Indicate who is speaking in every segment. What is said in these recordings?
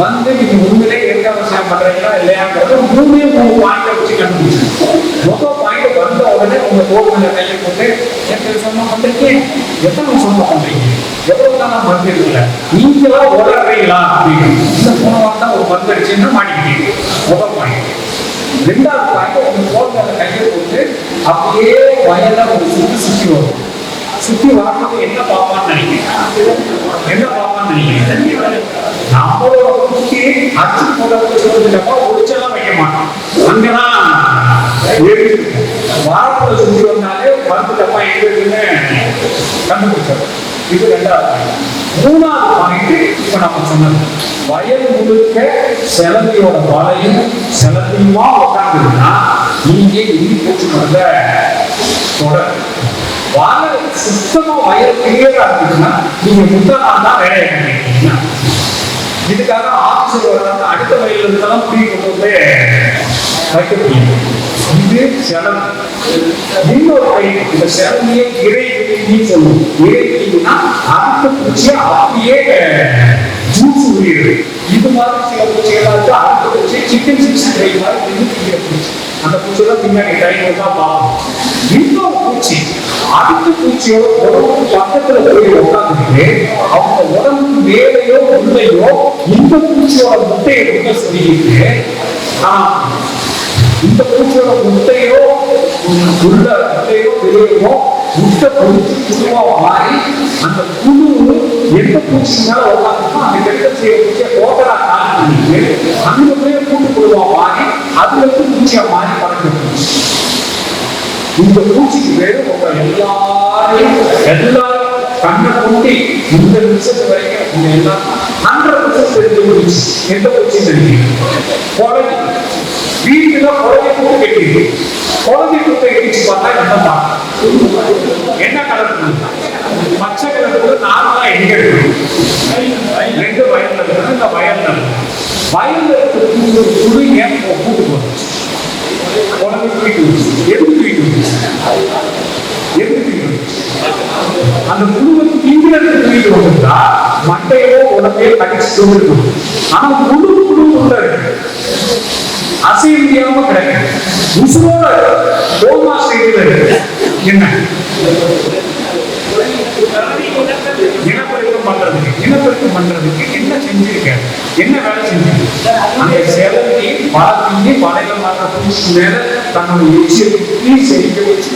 Speaker 1: வந்து நீங்க உண்மையிலே எங்க விவசாயம் பண்றீங்களா இல்லையாங்கிறது மூணே மூணு பாயிண்ட் வச்சு கண்டுபிடிச்சேன் மொத்த பாயிண்ட் வந்த உடனே உங்க தோல்வியில கையை போட்டு எத்தனை சொந்தம் பண்றீங்க? எத்தனை சொந்தம் பண்றீங்க? எவ்வளவு தான் மருந்து இருக்குல்ல நீங்களா உடறீங்களா அப்படின்னு. இந்த போன வாரம் ஒரு மருந்து அடிச்சுன்னா மாட்டிக்கிட்டீங்க. முதல் பாயிண்ட் ரெண்டாவது பாயிண்ட் உங்க தோல்வியில கையை போட்டு அப்படியே வயல ஒரு சுத்தி சுத்தி வரும். சுத்தி வரப்போ என்ன பார்ப்பான்னு நினைக்கிறேன் என்ன பார்ப்பான்னு நினைக்கிறேன் நம்மளோட குட்டி அச்சு போடப்பட்டப்ப ஒளிச்செல்லாம் வைக்க மாட்டோம். அங்கதான் வாரத்தில் சுற்றி வந்தாலே மருந்து டப்பா எங்க இருக்குன்னு கண்டுபிடிச்சோம் இது ரெண்டாவது point. மூணாவது பாயிண்ட் இப்ப நம்ம சொன்னது. வயல் முழுக்க செலந்தியோட வலையும் செலந்தியுமா உட்காந்துருந்தா நீங்க இந்தி பூச்சி மருந்த தொடர். வாழை சுத்தமா வயல் கிளியரா இருந்துச்சுன்னா நீங்க முத்தனா தான் வேலையை இதுக்காக ஆஃபீஸர் வர்றாங்க அடுத்த வயல்ல இருந்தெல்லாம் புடி கொண்டு வந்து வைக்க முடியும். இது செலவு. இன்னொரு பயிர் இந்த செலவியை இறை கிளி சொல்லுவோம். இறை கிளினா அடுத்த பூச்சியை அப்படியே ஜூஸ் உரியுது. இது மாதிரி சில பூச்சிகளாக இருக்கு அடுத்த பூச்சி சிக்கன் சிக்ஸ்டி ஃபைவ் மாதிரி தின்னு திங்கிற பூச்சி. அந்த பூச்சியெல்லாம் பின்னாடி டைம் தான் பார்ப்போம் இன்னொரு பூச்சி அடுத்த பூச்சியோட உடம்புக்கு பக்கத்துல போய் உட்காந்துட்டு அவங்க உடம்புக்கு மேலையோ உள்ளேயோ இந்த பூச்சியோட முட்டை எடுக்க சொல்லிட்டு ஆஹ் இந்த பூச்சியோட முட்டையோ உள்ள முட்டையோ வெளியோ முட்டை பொறிச்சு புழுவா மாறி அந்த புழு எந்த பூச்சி மேல உட்காந்துருக்கோ அந்த கெட்ட செய்ய பூச்சியை ஓட்டரா காலி பண்ணிட்டு அந்த போய் கூட்டு புழுவா மாறி அதுல இருந்து பூச்சியா மாறி பறக்க இந்த பூச்சிக்கு பேரு எல்லாரும் கண்ணை கூட்டி இந்த நிமிஷத்து வரைக்கும் எல்லாம் ஹண்ட்ரட் பர்சன்ட் எந்த தெரியும்? குழந்தை. வீட்டுல குழந்தை கூட்டு குழந்தை கட்டிச்சு பார்த்தா என்ன பார்க்க என்ன கலர் பச்சை கலர் நார்மலா எங்க இருக்கு? ரெண்டு வயல்ல இருக்கு. இந்த வயல்ல வயல்ல இருக்கிற புழு ஏன் கூட்டு போச்சு? குழந்தை எதுக்கு எதுக்கு அந்த புழுவை தீவிரத்தை தூக்கிட்டு வந்தா மட்டையோ உடம்பையோ கடிச்சு ஆனா குழு குழு உள்ள இருக்கு. அசைய முடியாம கோமா ஸ்டேஜில் என்ன? இனப்பெருக்கம் பண்றதுக்கு இனப்பெருக்கம் பண்றதுக்கு என்ன செஞ்சிருக்க? என்ன வேலை செஞ்சிருக்க? அந்த சேலத்தை பாலத்திலே பழைய மாற்ற மேல தன்னோட எச்சியை குத்தி வச்சு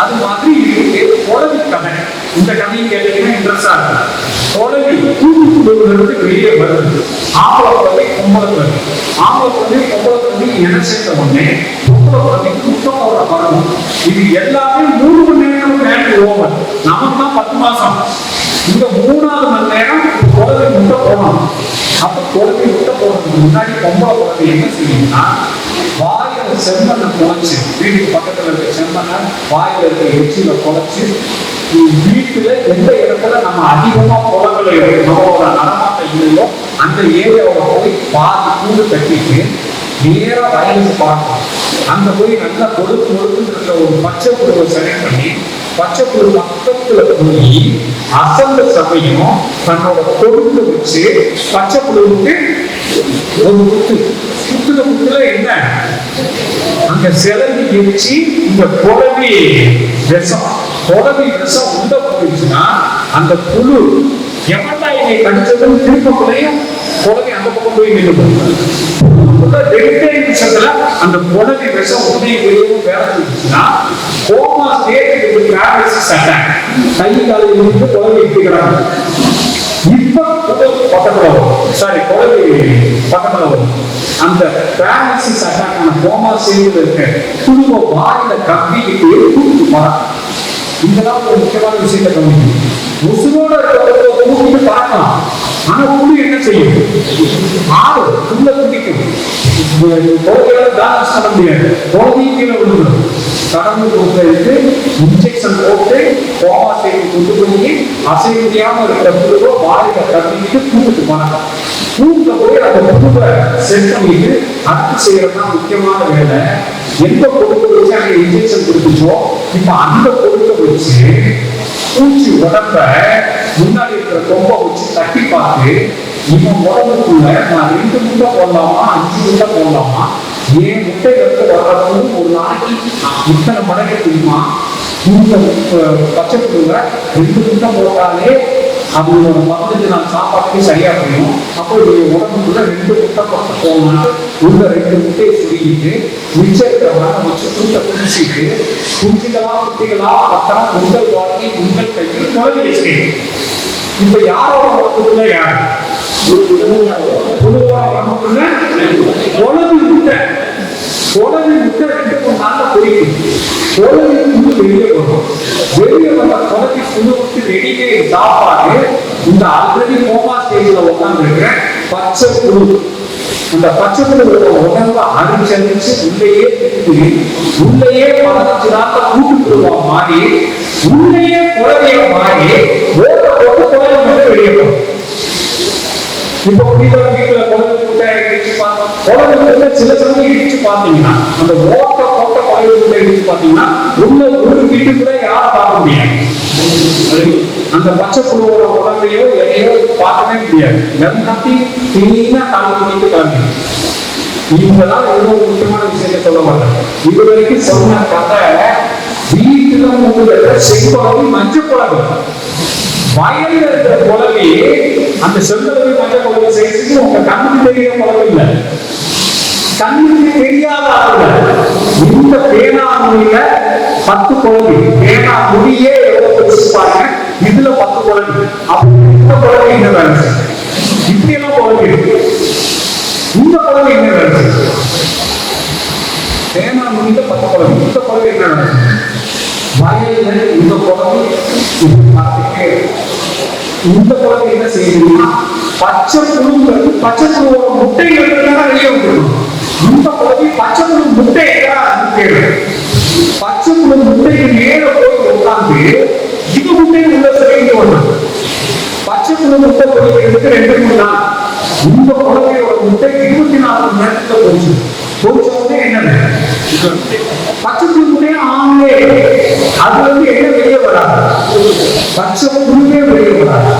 Speaker 1: அது மாதிரி இருக்கு குழவி கதை. இந்த கதையை கேட்டீங்கன்னா இன்ட்ரெஸ்டா இருக்கும். குழவி கூட்டுக்குழுவில இருந்து வெளியே வருது. ஆம்பளை குழந்தை பொம்பளை குழந்தை ஆம்பளை குழந்தை பொம்பளை குழந்தை இன சேர்த்த உடனே பொம்பளை குழந்தைக்கு முட்டை வரணும் இது எல்லாமே மூணு மணி நேரம் நேரம் ஓவர். நமக்கு தான் பத்து மாசம். இந்த மூணாவது மணி நேரம் குழந்தை முட்டை போகணும் அப்ப குழந்தை முட்டை போடுறதுக்கு முன்னாடி பொம்பளை குழந்தை என்ன செய்யும்னா வாயில செம்மண்ணை குழச்சு வீட்டுக்கு பக்கத்துல இருக்க செம்மண்ணை வாயில இருக்க எச்சியில குழச்சு வீட்டுல எந்த இடத்துல நம்ம அதிகமா குளங்களை நம்மளோட நடமாட்டம் இல்லையோ அந்த ஏரியாவோட போய் பாதி கூடு கட்டிட்டு நேரம் வயலுக்கு பார்க்கணும் அங்க போய் நல்லா கொழுத்து கொழுத்துன்னு ஒரு பச்சை புழுவை செலக்ட் பண்ணி பச்சை புழு பக்கத்துல போய் அசந்த சபையும் தன்னோட கொடுத்து வச்சு பச்சை புழுவுக்கு ஒரு குத்து. குத்துன குத்துல என்ன? அந்த சிலந்தி எரிச்சு இந்த புலவி விஷம். புலவி விஷம் உள்ள போயிடுச்சுன்னா அந்த புழு எவன்டா என்னை கடிச்சதுன்னு திருப்பக்குள்ளையும் அந்த பக்கம் போய் நிமிஷத்துல அந்த விஷம் வெளியும் கோமா அட்டாக் கை காலை இருந்து குழந்தை இருக்கிறாங்க இப்ப பக்கத்துல வரும் சாரி குழந்தை பக்கத்துல வரும் அந்த பேரலிசிஸ் அட்டாக் கோமா ஸ்டேட்ல இருக்க குழுவ வாயில கம்பிக்கிட்டு கூப்பிட்டு போறாங்க இதெல்லாம் ஒரு முக்கியமான விஷயத்தை கவனிக்கும் உசுரோட இருக்கிறவங்க கூப்பிட்டு பார்க்கலாம் ஆனா புளி என்ன செய்யும்? ஆறு உள்ள குடிக்கும் குழந்தைகளை பேலன்ஸ் பண்ண முடியாது. குழந்தையும் கீழே விழுந்துடும் கடந்து கொடுத்து இன்ஜெக்ஷன் போட்டு கோமா ஸ்டேட் கொண்டு போய் அசைய இருக்கிற புழுவை வாயில கட்டிட்டு கூப்பிட்டு போனாங்க. கூப்பிட்ட போய் அந்த புழுவை செட் பண்ணிட்டு அடுத்து செய்யறதுதான் முக்கியமான வேலை. எந்த கொடுக்க வச்சு அங்க இன்ஜெக்ஷன் கொடுத்துச்சோ இப்ப அந்த பொருட்களை வச்சு பூச்சி உடம்ப முன்னாடி இருக்கிற கொம்பை வச்சு தட்டி பார்த்து இவன் உடம்புக்குள்ள நான் ரெண்டு முட்டை போடலாமா அஞ்சு முட்டை போடலாமா? ஏன் முட்டை வர்றதும் ஒரு நாளைக்கு இத்தனை மடங்கு தெரியுமா? இந்த பட்சத்துக்குள்ள பச்சை ரெண்டு முட்டை போட்டாலே அவங்களோட பதினஞ்சு நாள் சாப்பாட்டுக்கு சரியா போயிடும் அப்போ இவங்க உடம்புக்குள்ள ரெண்டு முட்டை பக்கம் போகணும்னா உள்ள ரெண்டு முட்டையை சுருகிட்டு மிச்சம் இருக்கிறவங்க வச்சு கூட்ட குடிச்சிட்டு குஞ்சுகளா குட்டிகளா பத்திரம் உங்கள் வாழ்க்கை உங்கள் கையில் குழந்தை வச்சுக்கணும் இப்ப யாரோட உடம்புக்குள்ள யார்? உடம்புக்குள்ள குழந்தை முட்டை. உடம்பு முட்டை ரெண்டு மூணு நாள்ல பொறிக்கும். குழந்தை வெளியே வரும். வெளியே வந்த குழந்தை சாப்பாடு இந்த ஆல்ரெடி கோமா ஸ்டேஜ்ல உட்கார்ந்து பச்சை புழு. அந்த பச்சை உடம்ப அரிச்சரிச்சு உள்ளேயே திட்டு உள்ளேயே பதினஞ்சு மாறி உள்ளேயே குழந்தைய மாறி ஓட்ட போட்டு குழந்தை மட்டும் வெளியே இப்போ வீட்டுல வீட்டுல குழந்தை முட்டை இடிச்சு பார்த்தோம் குழந்தை சில சமயம் இடிச்சு பார்த்தீங்கன்னா அந்த ஓட்ட போட்ட குழந்தை இடிச்சு பார்த்தீங்கன்னா உள்ள ஒரு வீட்டு யாரும் பார்க்க முடியாது. அந்த பச்சை புழுவோட உடம்பையோ எதையோ பார்க்கவே முடியாது. எல்லாத்தையும் கிளீனா கால் பண்ணிட்டு கிளம்பி இவங்கதான் இன்னொரு முக்கியமான விஷயத்தை சொல்ல மாட்டாங்க இது வரைக்கும் சொன்ன கதை வீட்டுல உங்களுக்கு செங்குழம்பு மஞ்சள் குழம்பு வயல்ல இருக்கிற குழவி அந்த செல்வத்தை மஞ்சள் குழம்பு செய்யறதுக்கு உங்க கண்ணுக்கு தெரிய குழம்பு இல்லை. கண்ணுக்கு தெரியாத ஆளுங்க. இந்த பேனா மொழியில பத்து குழம்பு பேனா முடியே எவ்வளவு பாருங்க. இதுல பத்து இந்த என்ன வேலை இப்படி எல்லாம் இந்த என்ன வேலை பேனா பத்து குழந்தை. இந்த குழம்பு என்ன வேலை வயல்ல இந்த பார்த்துட்டே இந்த குழந்தை என்ன செய்யணும்னா பச்சை புழுங்க பச்சை புழுவோட முட்டைகள் தான் வெளியே வந்துடும். இந்த குழந்தை பச்சை புழு முட்டை கேடும் பச்சை புழு முட்டைக்கு மேல போய் உட்கார்ந்து இது முட்டை உள்ள சிறைக்கு வரும் பச்சை குழு முட்டை பொறிக்கிறதுக்கு ரெண்டு மூணு நாள். இந்த குழந்தையோட முட்டை இருபத்தி நாலு மணி நேரத்துல பொறிச்சு பொறிச்ச உடனே என்ன பச்சை புழு முட்டையே ஆமே அது வந்து என்ன வெளியே வராது. பச்சை குழுவே வெளியே வராது.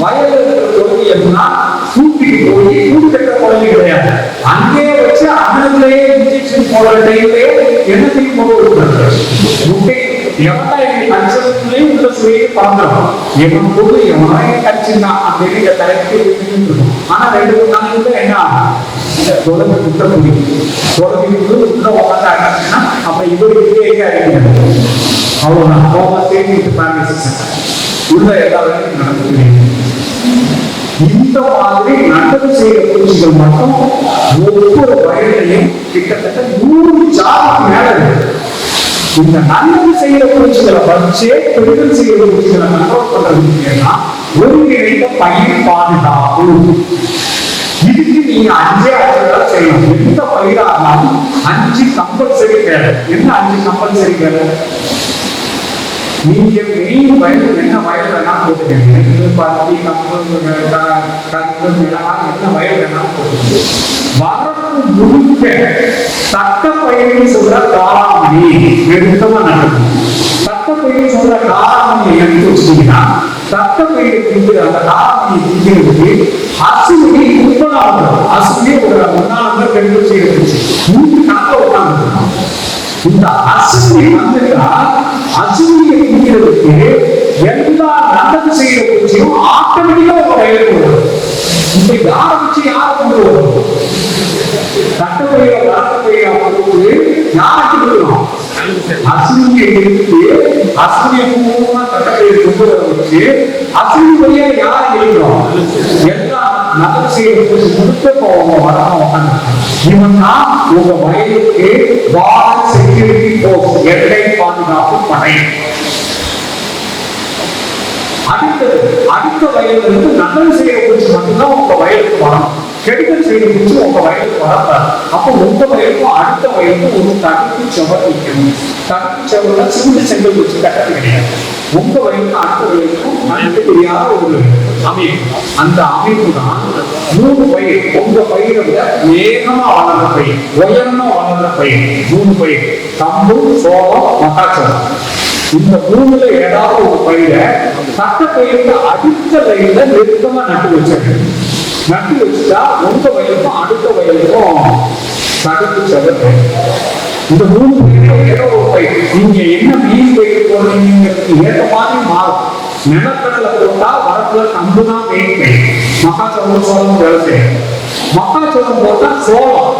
Speaker 1: வயல்ல இருக்கிற குழந்தை எப்படின்னா கூட்டிட்டு போய் கூட்டு கட்ட குழந்தை கிடையாது. அங்கே வச்சு அண்ணன்லயே இன்ஜெக்ஷன் போடுற டைம்லயே என்னத்தையும் போட்டு விடுறாங்க முட்டை எவனா என்னை கடிச்சதுலயும் உள்ள சுவையை பறந்துடும் எவன் போது எவனா கடிச்சிருந்தான் இந்த ஆனா ரெண்டு மூணு என்ன ஆகும் குழந்தை முட்டை பிடிக்கும் உள்ள உட்காந்து இவருக்கு எங்க அடிக்கிறது அவ்வளவுதான் தேடி பேரலிசிஸ் உள்ள எல்லா வேலையும் நடக்குது இந்த மாதிரி நல்லது செய்யற பூச்சிகள் மட்டும் ஒவ்வொரு வயதிலையும் கிட்டத்தட்ட நூறு ஜாதிக்கு மேல இருக்கு இந்த நல்லது செய்யற குறிச்சுகளை வச்சு பெண்கள் செய்யற குறிச்சுகளை கண்ட்ரோல் பண்றதுன்னா ஒருங்கிணைந்த பயிர் பாதுகாப்பு. இதுக்கு நீங்க அஞ்சே அஞ்சு செய்யணும். எந்த பயிரா இருந்தாலும் அஞ்சு கம்பல்சரி தேவை என்ன அஞ்சு கம்பல்சரி தேவை நீங்க மெயின் வயல் என்ன வயல் வேணா போட்டுக்கங்க. நெல்லு பருத்தி கம்பு கரும்பு மிளகாய் என்ன வயல் வேணா போட்டுக்கங்க. வரப்பு முடிக்க தக்க பயிர்னு சொல்ற காளாமணி நெருக்கமா நடக்கும் தக்க பயிர் சொல்ற காளாமணி எடுத்து வச்சுட்டீங்கன்னா தக்க பயிர் திங்கிற அந்த காளாமணி திங்கிறதுக்கு அசுமணி முப்பதாம் அசுமணி ஒரு ஒன்னாவது ரெண்டு செய்யறது நூற்றி கணக்க உட்காந்து இந்த அசுமணி வந்துட்டா அசுமணியை திங்கிறதுக்கு எல்லா நல்லது செய்யற பூச்சியும் ஆட்டோமேட்டிக்கா உங்க வயலுக்கு வரும் இன்றைக்கு ஆரம்பிச்சு வச்சு யாரை கொண்டு வரும் சட்டப்பையில வளர்க்கப்பையில கொடுத்து யாருக்கு கொடுக்கணும் அசுமணியை எடுத்து அசுமணியை பூர்வமா கொண்டு வர வச்சு அசுமணி வழியா யாரை எழுதுறோம் எல்லா நல்லது கொடுத்து வரணும் உட்காந்து தான் உங்க வயலுக்கு வார செக்யூரிட்டி போர்ஸ் எல்லை பாதுகாப்பு படை அடுத்தது அடுத்த வயல்ல இருந்து நல்லது செய்யற குறிச்சு மட்டும்தான் உங்க வயலுக்கு வரணும் கெடுதல் செய்யற குறிச்சு உங்க வயலுக்கு வரக்கூடாது. அப்போ உங்க வயலுக்கும் அடுத்த வயலுக்கும் ஒரு தடுப்பு செவர் வைக்கணும் தடுப்பு செவர்ல சிமெண்ட் செங்கல் வச்சு கட்டது கிடையாது. உங்க வயலுக்கும் அடுத்த வயலுக்கும் நன்கு தெரியாத ஒரு அமைப்பு. அந்த அமைப்பு தான் மூணு பயிர். உங்க பயிரை விட வேகமா வளர்ந்த பயிர். உயர்மா வளர்ந்த பயிர். மூணு பயிர். கம்பு சோளம் மக்காச்சோளம். இந்த பூமியில ஏதாவது ஒரு பயிர தட்ட பயிருக்கு அடுத்த லைன்ல நெருக்கமா நட்டு வச்சிருக்கேன். நட்டு வச்சுட்டா உங்க வயலுக்கும் அடுத்த வயலுக்கும் தடுப்பு செலவு இந்த மூணு பயிர்ல ஏதோ ஒரு பயிர் நீங்க என்ன மீன் பயிர் போடுறீங்கிறதுக்கு ஏற்ற மாதிரி மாறும். நிலக்கடலை போட்டா வரத்துல கம்பு தான் மெயின் பயிர் மக்காச்சோளம் சோளம் வேலை செய்யும். மக்காச்சோளம் போட்டா சோளம்.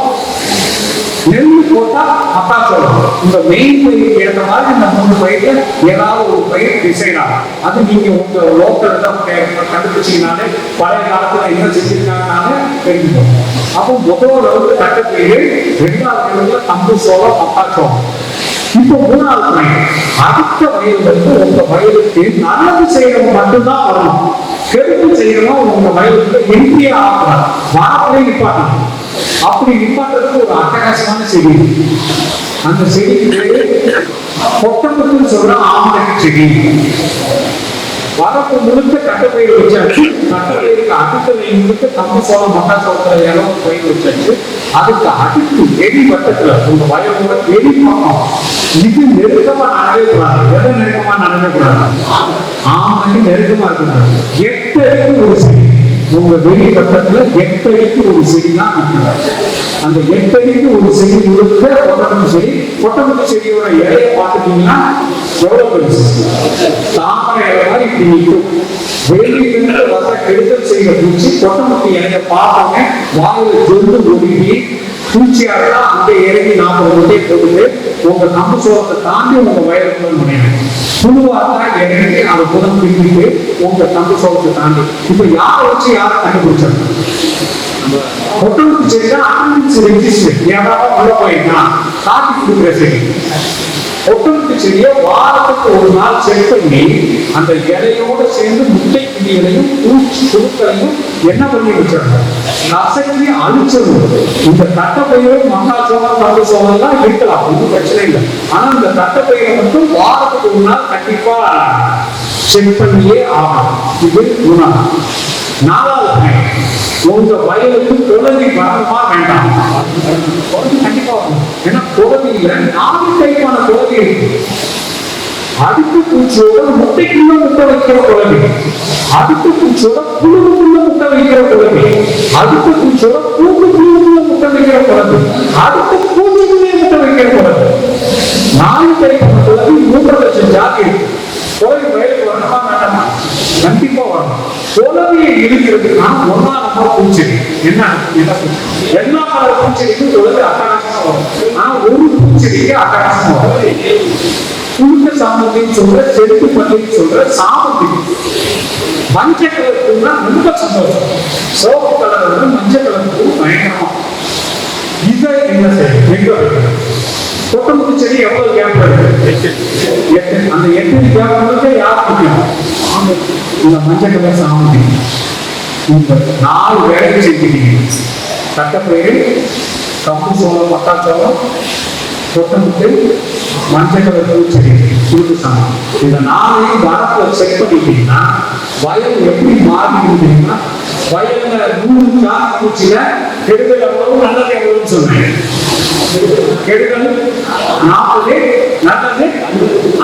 Speaker 1: நெல் போட்டா மக்காச்சோளம் இந்த மெயின் பயிருக்கு ஏற்ற மாதிரி இந்த மூணு பயிர்ல ஏதாவது ஒரு பயிர் டிசைன் ஆகும். அது நீங்க உங்க லோக்கல் கண்டுபிடிச்சீங்கனாலே பழைய காலத்துல என்ன செஞ்சிருக்காங்கனாலே தெரிஞ்சுக்கணும் அப்போ முதல் வந்து தட்டப்பயிர் ரெண்டாவது பயிர்ல தம்பு சோளம் மக்காச்சோளம் இப்போ மூணாவது பயிர். அடுத்த வயது வந்து உங்க வயலுக்கு நல்லது செய்யறவங்க மட்டும்தான் வரணும். கெடுப்பு செய்யறவங்க உங்க வயலுக்கு எம்பியா ஆகலாம் வாரத்திலே நிப்பாட்டணும் அப்படி நிப்பாட்டுறது ஒரு அட்டகாசமான செடி. அந்த செடிக்கு பேரு கொட்டம்பத்துன்னு சொல்ற ஆமணக்கு செடி. வரப்பு முழுக்க கட்டப்பயிர் வச்சாச்சு. கட்டப்பயிருக்கு அடுத்த லைன் முழுக்க கம்பு சோளம் மட்டா சோளத்துல இடம் பயிர் வச்சாச்சு. அதுக்கு அடுத்து எடி வட்டத்துல உங்க வயலோட எடி பக்கம். இது நெருக்கமா நடவே கூடாது. எதை நெருக்கமா நடவே கூடாது? ஆமணக்கு நெருக்கமா இருக்கக்கூடாது எட்டு ஒரு செடி. உங்க வெளி வட்டத்துல எட்டடிக்கு ஒரு செடி தான் அந்த எட்டடிக்கு ஒரு செடி முழுக்க கொட்டமல்லி செடி கொட்டமல்லி செடியோட இலையை பார்த்துட்டீங்கன்னா எவ்வளவு பெருசு? தாமரை மாதிரி இப்படி நிற்கும். வெளியிலிருந்து வர கெடுதல் செய்ய பிடிச்சி கொட்டமல்லி இலையை பார்த்தோன்னே வாயில ஜொல்லு ஒடுங்கி அந்த இறங்கி நாற்பது முட்டையை போட்டுட்டு உங்க கம்பு தாண்டி உங்க வயலுக்குள்ள நுழையும் புழுவாக இறங்கி அதை புதம் பிடிக்கிட்டு உங்க கம்பு சோகத்தை தாண்டி. இப்ப யாரை வச்சு யாரை கண்டுபிடிச்சாங்க ஒட்டுமொத்த செடி தான் ஆரம்பிச்சு ரெஜிஸ்டர் ஏதாவது உள்ள போயிட்டா? காட்டி கொடுக்குற செடி. ஒட்டுமொத்த செடியை வாரத்துக்கு ஒரு நாள் செக் பண்ணி அந்த இலையோடு சேர்ந்து முட்டை கிளிகளையும் பூச்சி புழுக்களையும் என்ன பண்ணி வச்சாங்க? நசங்கி அழிச்சது. இந்த தட்டப்பயிரும் மங்கா கம்பு தங்க எல்லாம் இருக்கலாம் ஒன்றும் பிரச்சனை இல்லை. ஆனா இந்த தட்டப்பயிரை மட்டும் வாரத்துக்கு ஒரு நாள் கண்டிப்பா செக் பண்ணியே ஆகணும். இது குணம் நாலாவது பாயிண்ட். உங்க வயலுக்கு குழந்தை வரணுமா வேண்டாம்? குழந்தை கண்டிப்பா வரணும். ஏன்னா குழந்தையில நாலு டைப்பான குழந்தை இருக்கு அடுக்கு பூச்சியோட முட்டைக்குள்ள முட்டை வைக்கிற குழந்தை அடுக்கு பூச்சியோட புழுவுக்குள்ள முட்டை வைக்கிற குழந்தை அடுக்கு பூச்சியோட பூக்கு புழுவுக்குள்ள முட்டை வைக்கிற குழந்தை அடுத்து பூச்சிக்குள்ளே முட்டை வைக்கிற குழந்தை நாலு டைப்பான குழந்தை மூன்றரை லட்சம் ஜாதி இருக்கு. கோயில் வயலுக்கு வரணுமா வேண்டாமா கண்டிப்பா வரணும். குழந்தையை இருக்கிறதுனா ஒன்னா நம்பர் பூச்செடி. என்ன? என்ன எல்லா கலர் பூச்செடிக்கும் குழந்தை அட்டகாசமா வரும். ஆனா ஒரு பூச்செடிக்கு அட்டகாசமா வரும் புழுக்க சாமந்தின்னு சொல்ற செட்டு பள்ளின்னு சொல்ற சாமந்தி. மஞ்சள் கலர் பூனா ரொம்ப சந்தோஷம். சோப்பு கலர் வந்து மஞ்சள் கலர் பூ பயங்கரமா. இதை என்ன செய்யும்? எங்க வைக்கணும்? கொட்டமுத்து செடி எவ்வளவு கேப் இருக்கு? இந்த மஞ்சள் கலர் சாமி. இந்த நாலு வேலைக்கு செஞ்சுட்டீங்க. தட்டப்பயிறு கம்பு சோளம் மக்காச்சோளம் கொட்டமுத்து மஞ்சள் கலர் பூச்செடி குருத்து சாமம் இந்த நாளையும் வரப்ப செக் பண்ணிட்டீங்கன்னா வயல் எப்படி மாறி தெரியுமா? வயல்ல நூறு சாக்கு பூச்சியில கெடுதல் எவ்வளவு நல்லது எவ்வளவுன்னு சொல்றேன் கெடுதல் நாற்பது நல்லது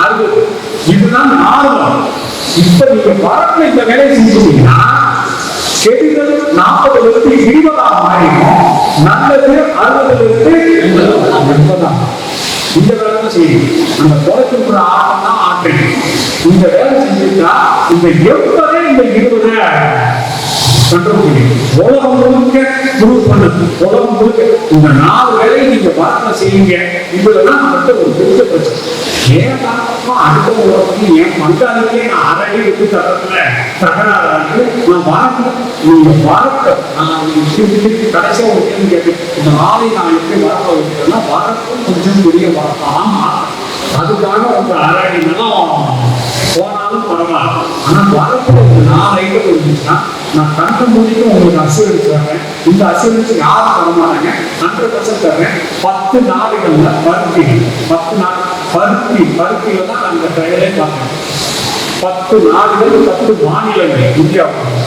Speaker 1: அறுபது. இதுதான் நார்மல். இப்ப நீங்க வரப்புல இந்த வேலையை செஞ்சீங்கன்னா செடிகள் நாற்பதுல இருந்து இருபதாக மாறிடும் நல்லது அறுபதுல இருந்து எண்பதா இந்த வேலை தான் செய்யணும் நம்ம குறைக்கின்ற ஆட்டம் தான் ஆட்டணும் இந்த வேலை செஞ்சுட்டா இந்த எண்பதே இந்த இருபது. கண்ட்ரோல் உலகம் முழுக்க ப்ரூவ் பண்ணுது. உலகம் முழுக்க. இந்த நாலு வேலையை நீங்க பார்க்க செய்யுங்க. இதுலதான் வந்து ஒரு பெரிய பிரச்சனை. ஏன் அடுத்த உலகத்துக்கு ஏன் பங்காளிக்கே நான் அறடி விட்டு தரத்துல தகராறு நான் வாழ்க்கை நீங்க வாழ்க்கை நான் கடைசியா ஒரு கேள்வி கேட்டேன். இந்த நாளை நான் எப்படி வளர்க்க வைக்கிறேன்னா வளர்க்கும் கொஞ்சம் பெரிய வளர்க்கலாம் ஆமா. அதுக்காக உங்க அறடி போனாலும் பரவாயில்ல. ஆனா வரப்புல ஒரு நாலு ஐட்டம் இருந்துச்சுன்னா நான் கண்டம் முடிக்க உங்களுக்கு அசூரன்ஸ் தர்றேன் இந்த அசூரன்ஸ் யார் தரமாட்டாங்க. ஹண்ட்ரட் பர்சன்ட் தர்றேன் பத்து நாடுகள்ல பருத்தி பத்து நாடு பருத்தி பருத்தியில தான் அந்த இந்த ட்ரையலே பத்து நாடுகள் பத்து மாநிலங்கள் இந்தியாவுக்கு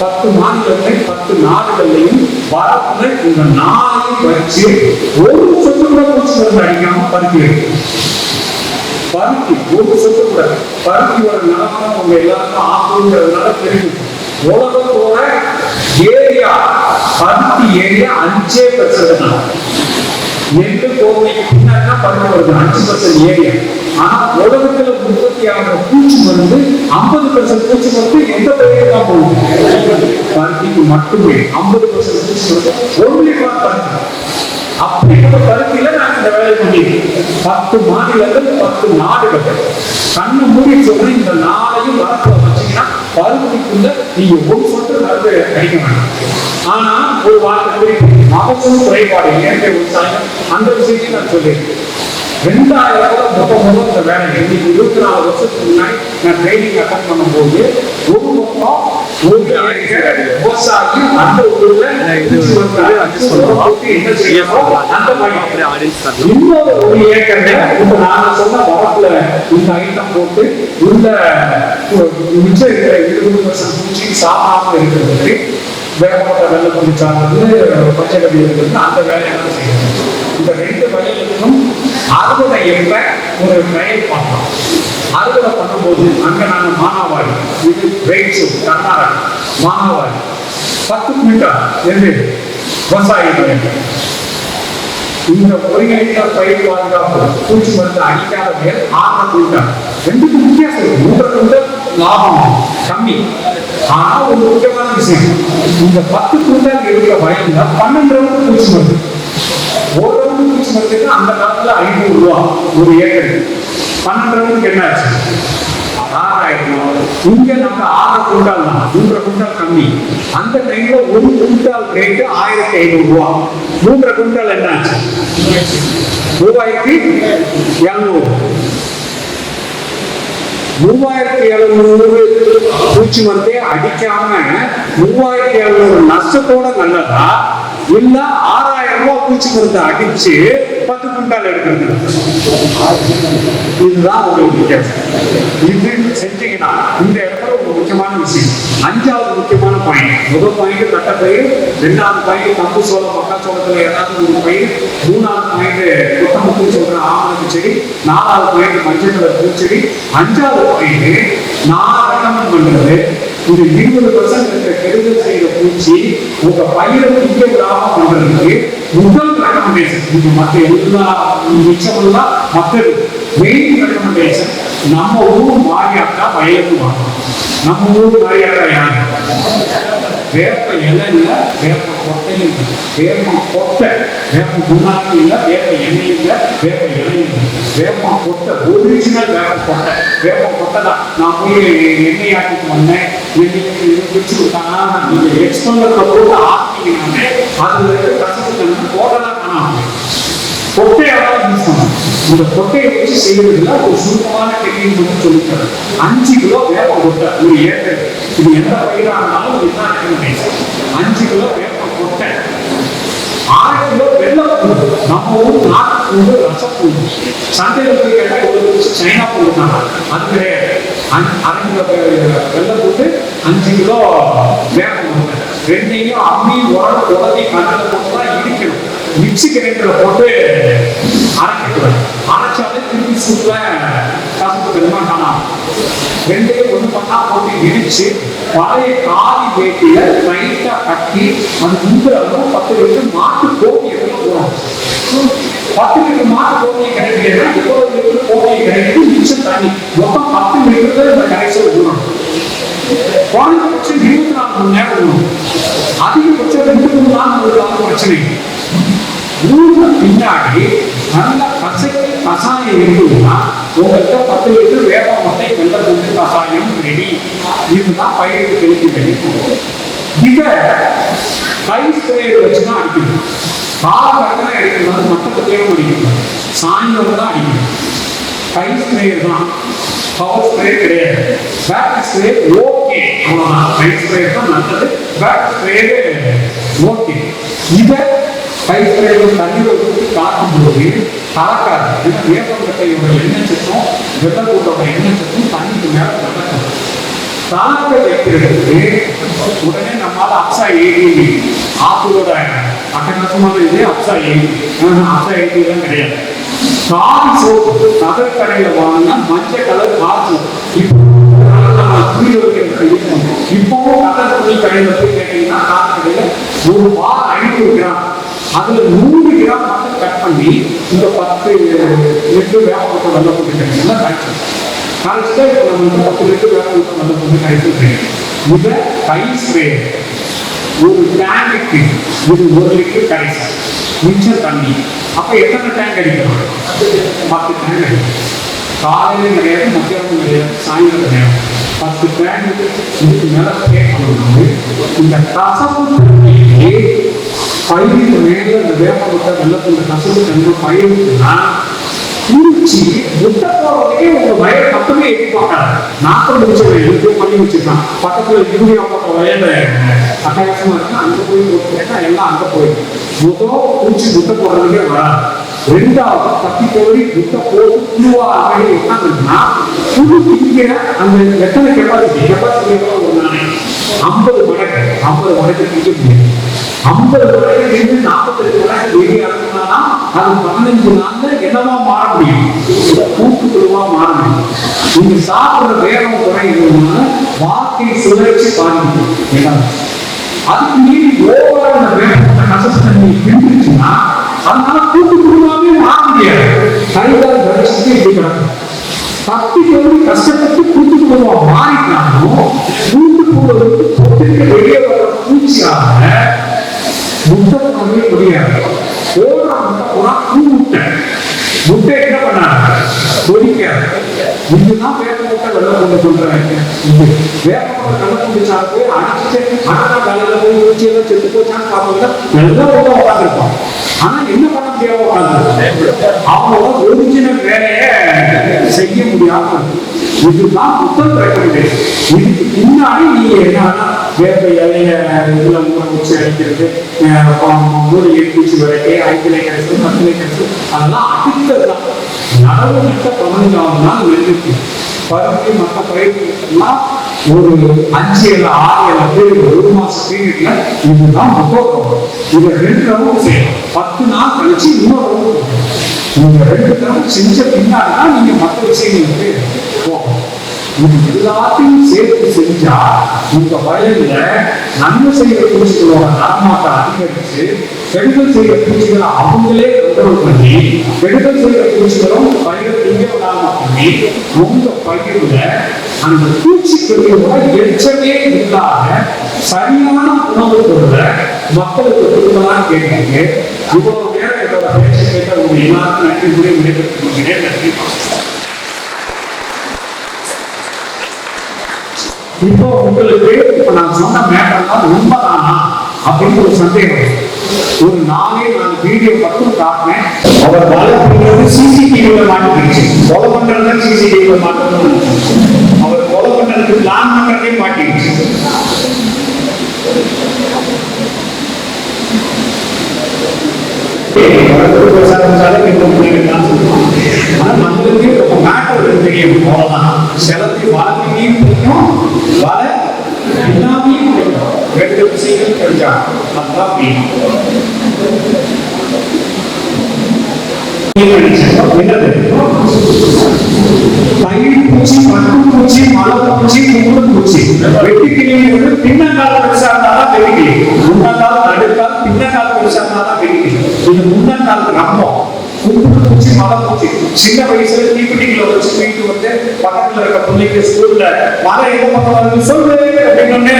Speaker 1: பத்து மாநிலங்கள் பத்து நாடுகள்லையும் வரப்புல இந்த நாளையும் வச்சு ஒரு சொத்து கூட பூச்சி அடிக்காம பருத்தி பருத்தி ஒரு சொத்து கூட. பருத்தியோட நிலமா உங்க எல்லாருக்கும் ஆகுங்கிறதுனால தெரியும் உலகத்தோட ஏரியா பருத்தி ஏரியா அஞ்சே பெர்சன்ட் தான். நெல்லு கோவைக்கு பின்னாடி வருது. அஞ்சு பர்சன்ட் ஏரியா. ஆனா உலகத்துல உற்பத்தி ஆகிற பூச்சி மருந்து ஐம்பது பர்சன்ட் பூச்சி மருந்து எந்த பயிருக்கு தான் போகுது? பருத்திக்கு மட்டுமே. ஐம்பது பர்சன்ட் பூச்சி மருந்து ஒன்லி ஃபார் பருத்தி அப்படிப்பட்ட பருத்தியில நான் இந்த வேலை பண்ணிருக்கேன் பத்து மாநிலங்கள் பத்து நாடுகள். கண்ணு மூடி சொல்றேன் இந்த நாளையும் வரப்புல வச்சீங்கன்னா பருத்திக்குள்ள நீங்க ஒரு சொட்டு மருந்து அடிக்க வேண்டாம். ஆனா ஒரு வார்த்தை குறிப்பு. மகசூல் குறைபாடு இயற்கை விவசாயம் அந்த விஷயத்தையும் நான் சொல்லியிருக்கேன் ரெண்டாயிரம் முத முதல் இந்த வேலை. இன்னைக்கு இருபத்தி நாலு வருஷத்துக்கு முன்னாடி நான் ட்ரைனிங் அட்டன் பண்ணும்போது ஒரு பக்கம் ஒரு
Speaker 2: இது
Speaker 1: என்ன அந்த இன்னொரு ஒரு ஏக்கர்ல இப்ப நாங்க சொன்ன வரப்புல இந்த ஐட்டம் போட்டு உள்ள மிச்சம் இருக்கிற இருபது வருஷம் பூச்சி சாப்பிடாம இருக்கிறதுக்கு வேப்பத்தை வெள்ளை பண்ணி சாப்பிடுறது பச்சை கட்டி இருக்கிறது அந்த வேலையெல்லாம் செய்யணும் இந்த ரெண்டு வயலுக்கும் அறுபதை எப்ப ஒரு ட்ரையல் பண்ணலாம் அறுவடை பண்ணும்போது அங்க நான் மானாவாரி இது வெயிட்ஸ் கர்நாடகா மானாவாரி. பத்து மீட்டர் என்று விவசாய இந்த ஒருங்கிணைந்த பயிர் பாதுகாப்பு பூச்சி மருந்து அடிக்காத மேல் ஆறு மீட்டர் ரெண்டுக்கும் வித்தியாசம் இருக்கு. மூன்று லாபம் கம்மி. ஆனா ஒரு முக்கியமான விஷயம் இந்த பத்து குண்டல் இருக்கிற வயல்ல பன்னெண்டு ரவுண்டு பூச்சி மருந்து. ஒரு ரவுண்டு பூச்சி மருந்துக்கு அந்த காலத்துல ஐநூறு ரூபா ஒரு ஏக்கர் பன்னெண்டு என்ன ஆச்சு ஆறாயிரம் ரூபாய். இங்க நம்ம ஆறு குவிண்டால் தான் மூன்றரை குவிண்டால் கம்மி. அந்த டைம்ல ஒரு குவிண்டால் ரேட்டு ஆயிரத்தி ஐநூறு ரூபா. மூன்றரை குண்டால் என்ன ஆச்சு மூவாயிரத்தி எழுநூறு. மூவாயிரத்தி எழுநூறு பூச்சி மருந்தே அடிக்காம மூவாயிரத்தி எழுநூறு நஷ்டத்தோட நல்லதா? இல்ல ஆறாயிரம் ரூபாய் பூச்சி மருந்து அடிச்சு பத்து குண்டால் எடுக்கிறது. இதுதான் ஒரு வித்தியாசம் இது செஞ்சீங்கன்னா இந்த இடத்துல ஒரு முக்கியமான விஷயம். அஞ்சாவது முக்கியமான பாயிண்ட் முதல் பாயிண்ட் கட்ட பயிர் ரெண்டாவது பாயிண்ட் கம்பு சோளம் மக்காச்சோளத்துல ஏதாவது ஒரு பயிர் மூணாவது பாயிண்ட் கொத்தமுத்து சொல்ற ஆமணக்கு செடி நாலாவது பாயிண்ட் மஞ்சள் கலர் பூச்செடி அஞ்சாவது பாயிண்ட் நான் ரெக்கமெண்ட் பண்றது இது இருபது பர்சன்ட் இருக்கிற கெடுதல் செய்த பூச்சி உங்க பயிரை திங்க விடாம பண்றதுக்கு முதல் ரெக்கமெண்டேஷன் நீங்க மற்ற எல்லா மிச்சமெல்லாம் மற்றது. மெயின் ரெக்கமெண்டேஷன் நம்ம ஊர் மாரியாத்தா வயலுக்கு வாங்கணும். நம்ம ஊர் மாரியாத்தா யாரு? வேப்ப இலை இல்ல வேப்ப கொட்டையும் இல்ல. வேப்ப கொட்டை வேப்ப முன்னாடி இல்லை வேப்ப எண்ணெய் இல்ல வேப்ப இலை இல்ல. வேப்ப கொட்டை ஒரிஜினல் வேப்ப கொட்டை. வேப்ப கொட்டை தான். நான் போய் எண்ணெய் ஆட்டிட்டு வந்தேன் எண்ணெய் பிடிச்சு கொடுத்தாங்க நீங்கள் எக்ஸ்போனர்ல போட்டு ஆட்டினீங்க அதுல இருக்க கசப்பு தன்மை போடலாம் காணாம கொட்டையால யூஸ் பண்ணணும் இந்த கொட்டையை வச்சு செய்யறதுல ஒரு சுருக்கமான டெக்னிக் மட்டும் சொல்லித்தரேன். அஞ்சு கிலோ வேப்ப கொட்டை ஒரு ஏக்கர். இது எந்த பயிரா இருந்தாலும் என்ன recommendation. அஞ்சு கிலோ வேப்ப கொட்டை. ஆறு கிலோ வெள்ளம் நம்ம ஊர் நாட்டு பூண்டு சந்தையில் போய் கேட்டால் ஒரு நிமிஷம் சைனா பூண்டு தான் அது கிடையாது. அரை கிலோ வெ- வெள்ளப்பூண்டு அஞ்சு கிலோ வேப்பம் கொட்டை. ரெண்டையும் அம்மி உரம் உடனே கண்ணில் போட்டு மிக்சி கிரைண்டர்ல போட்டு அரைக்கிட்டுவேன் அரைச்சாலே திருப்பி சூப்பில் கசப்பு பெருமா காணாம ரெண்டையும் ஒண்ணு பண்ணா போட்டு இடிச்சு பழைய காலி வேட்டியில டைட்டா கட்டி அந்த முந்திர அளவு பத்து லிட்டர் மாட்டு கோப்பி எடுத்து போகணும் பத்து லிட்டர் மாட்டு கோப்பி கிடைக்கிறதுனா எவ்வளவு லிட்டர் கோப்பி கிடைக்கிறது மிச்சம் தண்ணி. மொத்தம் பத்து லிட்டர் இந்த கடைசியில் ஊறணும் குறைந்தபட்சம் இருபத்தி நாலு மணி நேரம் அதிகபட்சம் ரெண்டு மூணு நாள் ஒரு பிரச்சனை. இல்லை. பின்னாடி நல்ல கசைக்கு கசாயம் இருக்குதுன்னா உங்கள்கிட்ட பத்து லிட்டர் வேப்ப மட்டை வெள்ளை கொண்டு கசாயம் ரெடி இதுதான் பயிருக்கு தெளிவு கிடைக்கும் இத கை ஸ்ப்ரேயர் வச்சு தான் அடிக்கணும் காலகட்டத்தில் அடிக்கணும் மட்டத்துலேயும் அடிக்கணும் சாயந்தரம் தான் அடிக்கணும். கை ஸ்ப்ரேயர் தான். பவர் ஸ்ப்ரே கிடையாது. பேக் ஸ்ப்ரே ஓகே அவ்வளோதான் கை ஸ்ப்ரே தான் நல்லது. பேக் ஸ்ப்ரே ஓகே இதை கை ஸ்ப்ரேயில் தண்ணீர் ஊற்றி காட்டும்போது கலக்காது ஏன்னா வேப்பங்கட்டையோட எண்ணெய் சத்தும்? வெள்ளக்கூட்டோட எண்ணெய் சத்தும்? தண்ணிக்கு மேலே நடக்கும் கலக்க வைக்கிறதுக்கு உடனே நம்மளால அப்சா ஏடி ஆத்தோட அட்டகாசமான இது அப்சா ஏடி அப்சா ஏடி தான் கிடையாது. காவி சோப்பு நகைக்கடையில வாங்கினா மஞ்சள் கலர் காசு இப்போ நம்ம துணி வைக்கிற இருக்கும் இப்பவும் கலர் துணி கடையில போய் கேட்டீங்கன்னா காசு கடையில ஒரு வாரம் ஐநூறு கிராம். அதுல நூறு கிராம் மட்டும் கட் பண்ணி இந்த பத்து லிட்டர் வேப்பத்தை வெள்ள போட்டு கேட்டீங்கன்னா காய்ச்சி இப்போ நம்ம வந்து பத்து லிட்டர் வேப்பத்தை வெள்ள போட்டு காய்ச்சி இதை கை ஸ்ப்ரே ஒரு டேங்குக்கு இது ஒரு லிட்டர் கிடைக்கும் மிச்சம் தண்ணி. அப்ப எத்தனை டேங்க் அடிக்கணும் பத்து டேங்க் அடிக்கணும் காலையில கிடையாது மத்தியானம் கிடையாது சாயங்காலம் கிடையாது பத்து டேங்க் இதுக்கு மேல ஸ்ப்ரே பண்ணும்போது இந்த கசப்பு தண்ணிக்கு பயிருக்கு மேல இந்த வேப்பமுட்டை வெள்ளத்துல கசப்பு தண்ணி பயிருக்குன்னா பூச்சி முட்டை போடுறதுக்கே உங்க வயல் பக்கமே எதிர்பார்க்காது நாற்பது நிமிஷம் எழுதி பண்ணி வச்சிருக்கான் பக்கத்துல யூரியா போட்ட வயல்ல அட்டகாசமா இருக்கு அங்க போய் போட்டு கேட்டா எல்லாம் அங்க போயிடும் முதல் பூச்சி முட்டை போடுறதுக்கே வராது ரெண்டாவது தப்பி போய் முட்டை போட்டு புழுவா அங்கே உட்காந்துருந்தா அந்த எத்தனை கெப்பாசிட்டி? கெப்பாசிட்டி ஐம்பது மடங்கு. ஐம்பது மடங்கு திங்க ஐம்பது மடங்கு இருந்து நாற்பத்தெட்டு மடங்கு வெளியே இறங்கினா அது பதினஞ்சு நாள்ல என்னவா மாற முடியும்? கூட்டுக்குழுவா மாற முடியும். நீங்க சாப்பிடுற வேகம் குறையுதுனால வாழ்க்கை சுழற்சி பாதிக்கும் அதுக்கு மீறி ஓவரா அந்த வேகத்தை கசத்தண்ணி அதனால கூட்டுக்குழுவாவே மாற முடியாது. கைகால் வரிசைக்கு இப்படி பத்து பேரும் கஷ்டப்பட்டு கூட்டுக்குழுவா மாறிட்டாலும் கூட்டுக்குழுவுக்கு தொட்டுக்கு வெளியே வர பூச்சியாக முட்டை பண்ணவே முடியாது. போனா பூ முட்டை. முட்டை என்ன பண்ணாங்க? பொடிக்காது இதுதான் வேப்ப முட்டை வெள்ளை கொண்டு சொல்றாங்க. இது முட்டை அடிச்சுட்டு அண்ணா வேலையில போய் எல்லாம் செத்து போச்சான்னு பார்ப்பாங்க நல்லா உள்ள உட்காந்துருப்பான். ஆனா என்ன பண்ண முடியாம உட்காந்துருப்பாங்க ஒரிஜினல் வேலையை செய்ய முடியாம இதுதான் புத்தக ரெக்கமெண்டேஷன் இதுக்கு பின்னாடி நீங்க என்னன்னா வேப்ப இலைய இதுல மூணு வச்சு அடிக்கிறது மூலிகை பூச்சி விளக்கே ஐக்கிலை கிடைச்சது மத்திலை கிடைச்சது அதெல்லாம் அடுத்ததுதான். நடவு நட்ட பதினஞ்சாவது நாள் நெல்லுக்கு பருத்தி மற்ற பயிர்கள்லாம் ஒரு அஞ்சு இல்ல ஆறு இல்ல பேர் ஒரு மாச பீரியட்ல இதுதான் முகோகம் இதை ரெண்டு ரவுண்ட் செய்யணும் பத்து நாள் கழிச்சு இன்னொரு ரவுண்ட் நீங்க ரெண்டு தடவை செஞ்ச பின்னாடி தான் நீங்க மற்ற விஷயங்களுக்கு போகணும். இது எல்லாத்தையும் சேர்த்து செஞ்சா உங்க வயல்ல நன்மை செய்யற பூச்சிகளோட நடமாட்ட அதிகரிச்சு கெடுதல் செய்யற பூச்சிகளை அவங்களே கண்ட்ரோல் பண்ணி கெடுதல் செய்யற பூச்சிகளும் பயிரை திங்க பண்ணி உங்க பயிர்ல அந்த பூச்சிக்கொல்லியோட எச்சமே இல்லாத சரியான உணவு பொருளை மக்களுக்கு கொடுக்கலாம் கேட்டாங்க. இவ்வளவு நேரம் என்னோட பேச்சு கேட்ட உங்க எல்லாருக்கும் நன்றி கூறி விடைபெற்றுக் நன்றி. இப்போ உங்களுக்கு இப்ப நான் சொன்ன மேட்டர்லாம் உண்மைதானா அப்படின்னு ஒரு சந்தேகம். ஒரு நாளே நான் வீடியோ மட்டும் காட்டினேன். அவர் வளர்ப்புங்கிறது சிசிடிவியில மாட்டிக்கிடுச்சு. கொலை பண்றது சிசிடிவியில மாட்டணும் அவர் கொலை பண்றதுக்கு பிளான் பண்றதே மாட்டிக்கிடுச்சு. ஆனா மேட்டர் தெரியும். அவ்வளவுதான் சிலத்தை வாழ்க்கையும் தெரியும் வர பிடிக்கும் ரெண்டு விஷயங்கள் தெரிஞ்சா அதுதான் பிடிக்கும் என்னது பயிர் பூச்சி மட்டு பூச்சி மலை பூச்சி கும்பல் பூச்சி வெட்டுக்கிளிங்கிறது பின்னங்கால பெருசா இருந்தாதான் வெட்டுக்கிளி முன்னங்கால நடுக்கால் பின்னங்கால பெருசா இருந்தாதான் வெட்டுக்கிளி இது பூச்சி மலை பூச்சி சின்ன வயசுல தீப்பெட்டிகளை வச்சு வீட்டு வந்து பக்கத்துல இருக்க பிள்ளைக்கு ஸ்கூல்ல மலை எங்க பக்கம் சொல்லு அப்படின்னு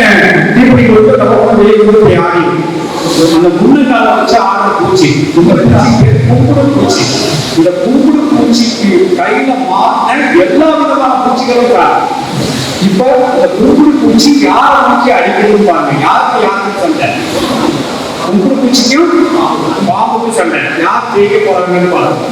Speaker 1: தீப்பெட்டிகள் வந்து நம்ம வந்து வெளியே வந்து இப்படி ஆடி அந்த முன்னங்கால வச்சு ஆடுற பூச்சி இந்த பூச்சி இந்த கும்புடு பூச்சிக்கு கையில மாட்டின எல்லா விதமான பூச்சிகளும் இருக்கா. இப்ப இந்த கும்புடு பூச்சி யாரை நோக்கி அடிக்கணும் பாருங்க யாருக்கு யாருக்கு சண்டை கும்புடு பூச்சிக்கும் பாம்புக்கும் சண்டை யார் ஜெயிக்க போறாங்கன்னு பாருங்க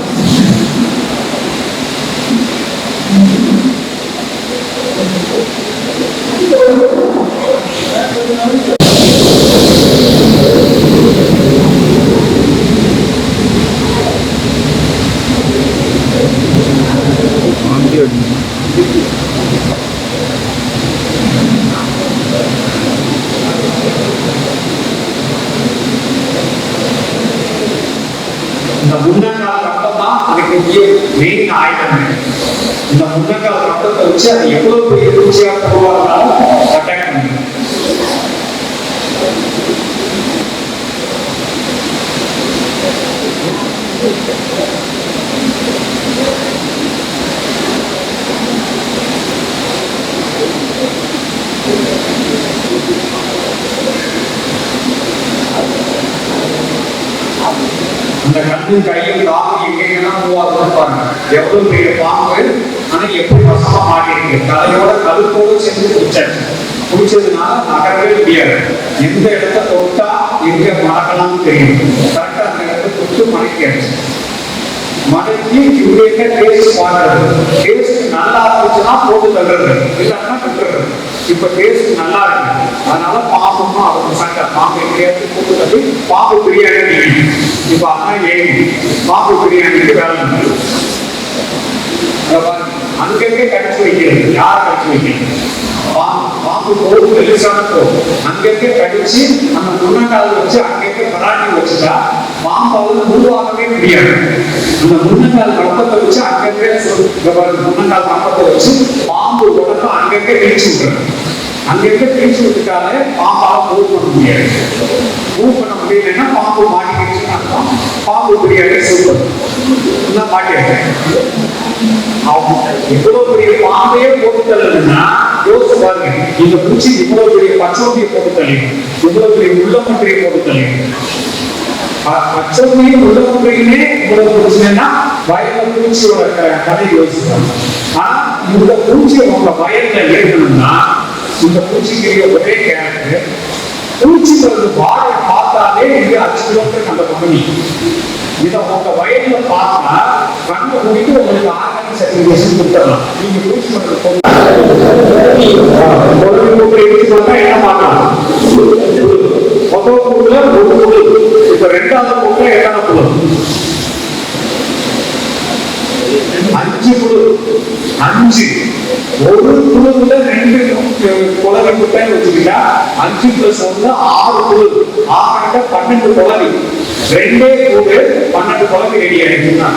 Speaker 1: இந்த முன்னங்கால ரத்தம் தான் அதுக்கு பண்ணக்கூடிய மெயின் ஆயுதம் இந்த முன்னங்கால் ரத்தத்தை வச்சு அது எவ்வளவு பெரிய பூச்சியா உருவாக்குனாலும் அட்டாக் பண்ணும் அந்த கண்ணும் கையும் காலும் எங்கெங்கன்னா பாருங்க எவ்வளவு பெரிய பாம்பு ஆனா எப்படி வசமா மாட்டிருக்கு? தலையோட கழுத்தோடு சேர்ந்து குடிச்சாச்சு குடிச்சதுனால நகரவே முடியாது. எந்த இடத்த தொட்டா எங்க மறக்கலாம்னு தெரியும். கரெக்டா அந்த இடத்த தொட்டு மறைக்காச்சு மடக்கி இவங்க டேஸ்ட் பாடுறது டேஸ்ட் நல்லா இருந்துச்சுன்னா போட்டு தள்ளுறது. இல்லைன்னா விட்டுறது இப்ப டேஸ்ட் நல்லா இருக்கு. அதனால பாப்பமா அவங்க சண்டை பாம்பு எங்கேயாச்சும் போட்டு தள்ளி பாம்பு பிரியாணி இப்ப அதான் ஏறி பாம்பு பிரியாணிக்கு வேலை அங்கே அங்க அங்கங்கே கடிச்சு வைக்கிறது. யார் கடிச்சு வைக்கிறது? பாம்பு போகும் வெளிச்சான போகும் அங்கங்கே கடிச்சு அந்த முன்னாள் வச்சு அங்கங்கே பராட்டி வச்சுட்டா பாம்பாவது உருவாகவே முடியாது அந்த முன்னங்கால் ரத்தத்தை வச்சு அங்கங்கே முன்னங்கால் ரத்தத்தை வச்சு பாம்பு உடம்பு அங்கங்கே வீழ்ச்சி விடுறது அங்கங்கே வீழ்ச்சி விட்டுட்டாலே பாம்பால மூவ் பண்ண முடியாது. மூவ் பண்ண முடியலைன்னா பாம்பு மாட்டிக்கிடுச்சுன்னு அர்த்தம். பாம்பு முடியாது சொல்றது இன்னும் மாட்டியாங்க இவ்வளவு பெரிய பாம்பையே போட்டு யோசிச்சு பாருங்க. இந்த பூச்சி இவ்வளவு பெரிய பச்சோட்டியை போட்டு தள்ளிடும் இவ்வளவு பெரிய உள்ளமன்றியை போட்டு தள்ளிடும் அச்சத்தையும் உள்ள உள்ளமன்றையுமே இவ்வளவு பிரச்சனைனா வயல பூச்சியோட கதை யோசிக்கணும் ஆனா இந்த பூச்சியை உங்க வயல்ல இருக்கணும்னா இந்த பூச்சிக்குரிய ஒரே கேரக்டர் பூச்சி மருந்து வாழை பார்த்தாலே இங்க அஞ்சு கிலோமீட்டர் நம்ம கம்பெனி இதை உங்க வயல்ல பார்த்தா கண்ணு முடித்து உங்களுக்கு ஆர்கானிக் சர்டிபிகேஷன் கொடுத்துடலாம் நீங்க பூச்சி மருந்து பொருள் ஒரு மூட்டை எடுத்து போட்டா என்ன பண்ணலாம் முதல் ஒரு புழு இப்ப ரெண்டாவது மூட்டுல எத்தனை புழு அஞ்சு புழு அஞ்சு. ஒரு புழுவுல ரெண்டு குளவி முட்டை வச்சுக்கிட்டா அஞ்சு பிளஸ் வந்து ஆறு குழு ஆறு பன்னெண்டு குளவி ரெண்டே குழு பன்னெண்டு குளவி ரெடி ஆயிடுச்சுன்னா.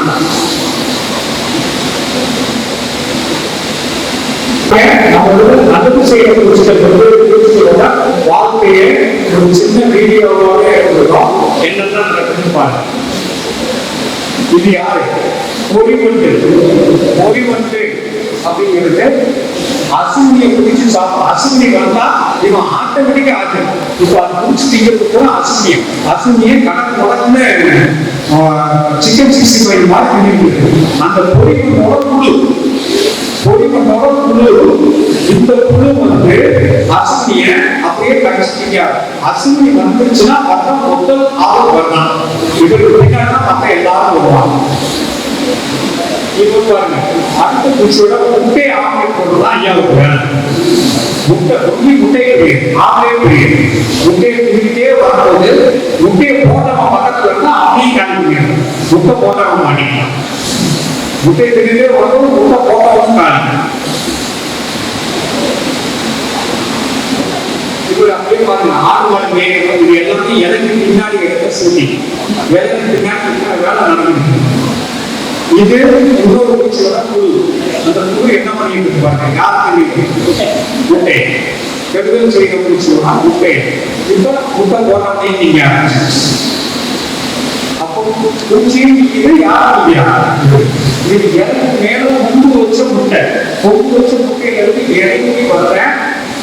Speaker 1: நம்மளோட நடப்பு செய்யற குறிச்சிகளோட வாழ்க்கையை ஒரு சின்ன வீடியோவாக எடுத்துக்கிறோம் என்னதான் நடக்குதுன்னு பாருங்க. இது யாரு? பொறிவண்டு பொறிவண்டு அப்படிங்கிறது அசுவியை பிடிச்சு சாப்பிடும் அசுவினி வந்தா இவன் ஆட்டோமேட்டிக்கா ஆச்சு இப்ப அது பிடிச்சி திங்கிறது கூட அசுவியம் அசுவியை கணக்கு வளர்ந்து சிக்கன் சிக்ஸ்டி ஃபைவ் மாதிரி திணிக்குது அந்த பொறிவண்டோட புழு பொறிவண்டோட புழு இந்த புழு வந்து அசுவிய அப்படியே கடிச்சிட்டீங்க அசுவினி வந்துருச்சுன்னா பார்த்தா முதல் ஆள் வரலாம் இவருக்கு பின்னாடி எல்லாரும் வருவாங்க. இப்போ பாருங்க அடுத்த பூச்சியோட முட்டை ஆம்லேட் போடுறதுதான் ஐயாவுக்கு வேலை முட்டை ஒன்லி முட்டை கிடையாது ஆம்லேட் கிடையாது. முட்டையை திரும்பிட்டே வரும்போது முட்டையை போட்டவன் பக்கத்துல இருந்தா அப்படியே காணிக்கணும் முட்டை போட்டவன் மாட்டிக்கலாம் முட்டை திரும்பிட்டே வரும்போது முட்டை போட்டவன் காணிக்கணும் இப்போ அப்படியே பாருங்க ஆறு மாடு மேய்க்கிறது இது எல்லாத்தையும் எனக்கு பின்னாடி எடுக்க சொல்லி எனக்கு பின்னாடி வேலை நடந்துருக்கு இது இன்னொரு பூச்சியோட புழு அந்த புழு என்ன பண்ணிட்டு இருப்பாங்க பாருங்க யாருக்கு முட்டை கெடுதல் செய்த பூச்சியோட முட்டை இப்ப முட்டை போடாமே நீங்க அப்போ பூச்சி இது எனக்கு மேல முன்பு வச்ச முட்டை முன்பு வச்ச முட்டையில இறங்கி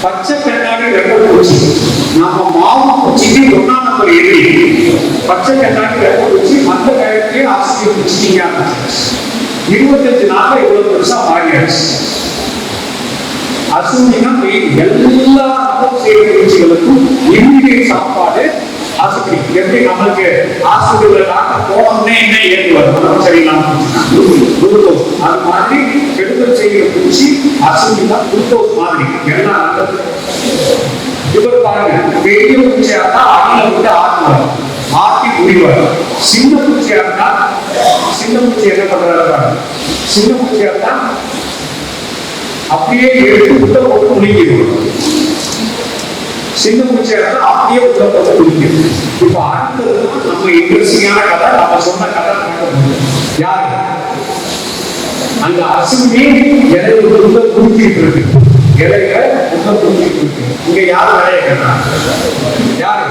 Speaker 1: பச்சை கண்ணாடி ரெக்க பூச்சி நாம மாவு பூச்சிக்கு ஒன்னா நம்பர் எழுதி பச்சை கண்ணாடி ரெக்க பூச்சி மற்ற நேரத்திலே ஆசிரியர் பூச்சிங்க இருபத்தஞ்சு நாள்ல இவ்வளவு பெருசா மாறியாச்சு? அசுவினா எல்லா செய்கிற பூச்சிகளுக்கும் இம்மிடியட் சாப்பாடு ஆசுபடி எப்படி நம்மளுக்கு ஆஸ்பத்திரியில டாக்டர் போனோம்னே என்ன ஏறி வரும்? உடம்பு சரியில்லாம குளுக்கோஸ். அது மாதிரி கெடுதல் செய்கிற பூச்சி அசுவினா குளுக்கோஸ் மாதிரி. எல்லாம் இவர் பாருங்க பெரிய பூச்சியா இருந்தா அடியில விட்டு ஆட்டு ஆட்டி குடிவார் சின்ன பூச்சியா இருந்தா சின்ன பூச்சி என்ன பண்றாரு சின்ன பூச்சியா இருந்தா அப்படியே எடுத்து உள்ள சின்ன பூச்சியா இருந்தா அப்படியே உள்ள போட்டு குளிக்கும் இப்ப அடுத்தது நம்ம இன்ட்ரெஸ்டிங்கான கதை நம்ம சொன்ன கதை யாரு? அந்த அசுமி இலைய உள்ள குடிச்சிட்டு இருக்கு. இலைய உள்ள குடிச்சிட்டு இருக்கு. இங்க யார் வேலையை கேட்டா யாரு?